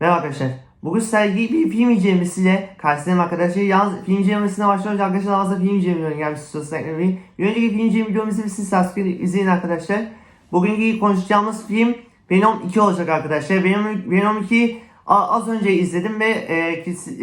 Merhaba arkadaşlar. Bugün sizlerle bir film incelemesiyle karşınızdayım arkadaşlar. Yalnız film incelemesine önce arkadaşlar fazla film incelemesi gelmiş istiyorsanız eklemeyi. Bir önceki film inceleme videomuzu siz subscribe izleyin arkadaşlar. Bugünkü konuşacağımız film Venom 2 olacak arkadaşlar. Venom, Venom 2 az önce izledim ve e,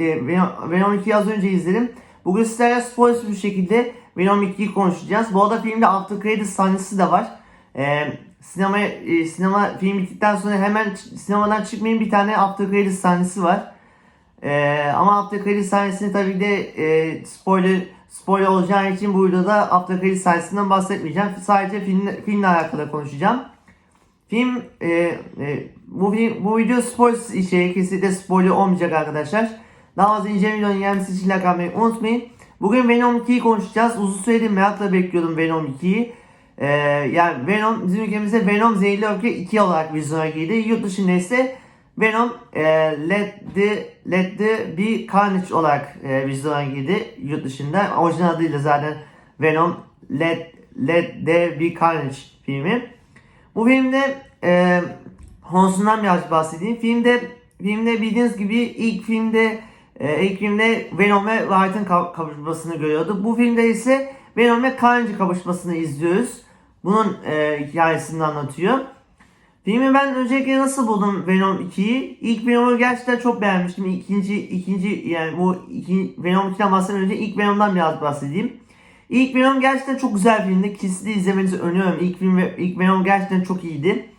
e, Venom 2'yi az önce izledim. Bugün sizlerle spoiler bir şekilde Venom 2'yi konuşacağız. Bu arada filmde after credits sahnesi de var. E, sinema e, sinema film bittikten sonra hemen sinemadan çıkmayın bir tane after credits sahnesi var. E, ama after credits sahnesini tabii de e, spoiler spoiler olacağı için bu videoda after credits sahnesinden bahsetmeyeceğim. Sadece filmle, filmle alakalı konuşacağım. Film e, e, bu film bu video spoiler içeriği kesinlikle spoiler olmayacak arkadaşlar. Daha fazla ince videonun gelmesi için unutmayın. Bugün Venom 2'yi konuşacağız. Uzun süredir merakla bekliyordum Venom 2'yi. Ee, yani Venom bizim ülkemizde Venom Zehirli Öfke 2 olarak vizyona girdi. Yurt dışında ise Venom e, Let the Let the Be Carnage olarak e, vizyona girdi yurt dışında. Orijinal adıyla zaten Venom Let Let the Be Carnage filmi. Bu filmde e, konusundan biraz bahsedeyim. Filmde filmde bildiğiniz gibi ilk filmde e, ilk filmde Venom ve White'ın kav- kavuşmasını görüyorduk. Bu filmde ise Venom ve Carnage kavuşmasını izliyoruz. Bunun e, hikayesini anlatıyor. Filmi ben öncelikle nasıl buldum Venom 2'yi? İlk Venom'u gerçekten çok beğenmiştim. İkinci, ikinci yani bu iki, Venom 2'den bahsetmeden önce ilk Venom'dan biraz bahsedeyim. İlk Venom gerçekten çok güzel filmdi. Kesinlikle izlemenizi öneriyorum. İlk film ilk Venom gerçekten çok iyiydi.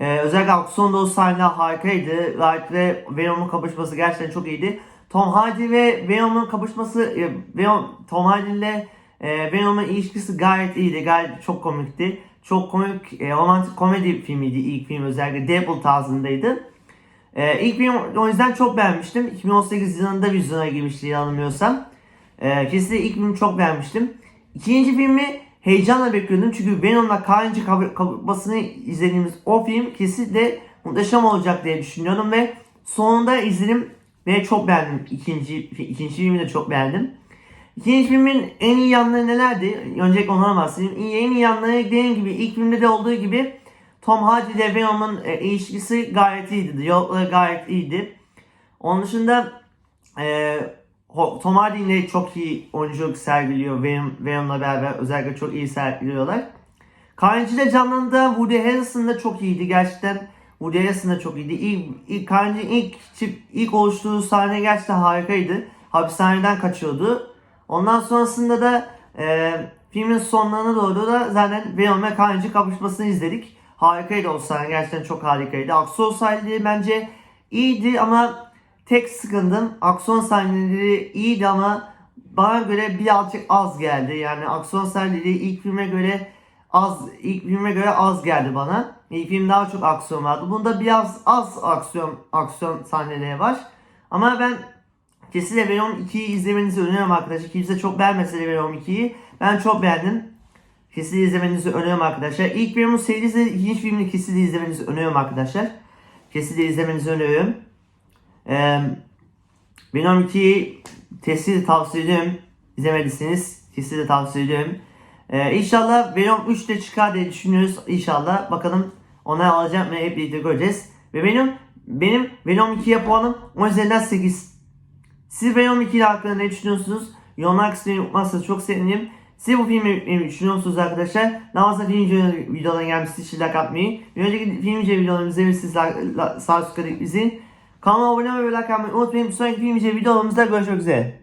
Ee, özellikle aksiyon dolu sahneler harikaydı. Light ve Venom'un kapışması gerçekten çok iyiydi. Tom Hardy ve Venom'un kapışması, e, Venom, Tom Hardy ile e, Venom'un ilişkisi gayet iyiydi. Gayet çok komikti. Çok komik, e, romantik komedi filmiydi ilk film özellikle. Deadpool tarzındaydı. Ee, ilk film o yüzden çok beğenmiştim. 2018 yılında vizyona girmişti yanılmıyorsam. Ee, kesinlikle ilk filmi çok beğenmiştim. İkinci filmi heyecanla bekliyordum. Çünkü Venom'la Carnage'ın kav- kavuşmasını izlediğimiz o film kesinlikle muhteşem olacak diye düşünüyordum ve sonunda izledim ve çok beğendim. İkinci, ikinci filmi de çok beğendim. İkinci filmin en iyi yanları nelerdi? Öncelikle ondan bahsedeyim. En iyi yanları dediğim gibi ilk filmde de olduğu gibi Tom Hardy ile Venom'un e, ilişkisi gayet iyiydi. Diyalogları gayet iyiydi. Onun dışında e, Tom Hardy yine çok iyi oyunculuk sergiliyor. Venom, Venom'la beraber özellikle çok iyi sergiliyorlar. Carnage'de canlandığı Woody Harrelson da çok iyiydi. Gerçekten Harrelson da çok iyiydi. İlk, ilk Carnage'in ilk, çık- ilk oluştuğu sahne gerçekten harikaydı. Hapishaneden kaçıyordu. Ondan sonrasında da e, filmin sonlarına doğru da zaten Venom ve Carnage'in kapışmasını izledik. Harikaydı o sahne. Gerçekten çok harikaydı. Aksiyon sahneleri bence iyiydi ama tek sıkıntım aksiyon sahneleri iyiydi ama bana göre birazcık az geldi. Yani aksiyon sahneleri ilk filme göre az ilk filme göre az geldi bana. İlk film daha çok aksiyon vardı. Bunda biraz az aksiyon aksiyon sahneleri var. Ama ben kesinlikle Venom 2'yi izlemenizi öneriyorum arkadaşlar. Kimse çok beğenmese de Venom 2'yi. Ben çok beğendim. Kesinlikle izlemenizi öneriyorum arkadaşlar. İlk Venom'un serisi ikinci filmini kesinlikle izlemenizi öneriyorum arkadaşlar. Kesinlikle izlemenizi öneriyorum. Ee, Venom 2'yi kesinlikle tavsiye ediyorum. İzlemediyseniz kesinlikle tavsiye ediyorum. Ee, inşallah Venom 3 de çıkar diye düşünüyoruz. İnşallah. Bakalım onlar alacak mı hep birlikte göreceğiz. Ve benim benim Venom 2'ye puanım 10 üzerinden 8. Siz Venom 2 ile hakkında ne düşünüyorsunuz? Yorumlar kısmını unutmazsanız çok sevinirim. Siz bu filmi ne düşünüyorsunuz arkadaşlar? Daha fazla film inceleme videoların gelmesi için like atmayı. Bir önceki film inceleme videolarımı izlemişsiniz. Sağ üstte izleyin. Kanalıma abone olmayı ve like atmayı unutmayın. Bir sonraki film videolarımızda görüşmek üzere.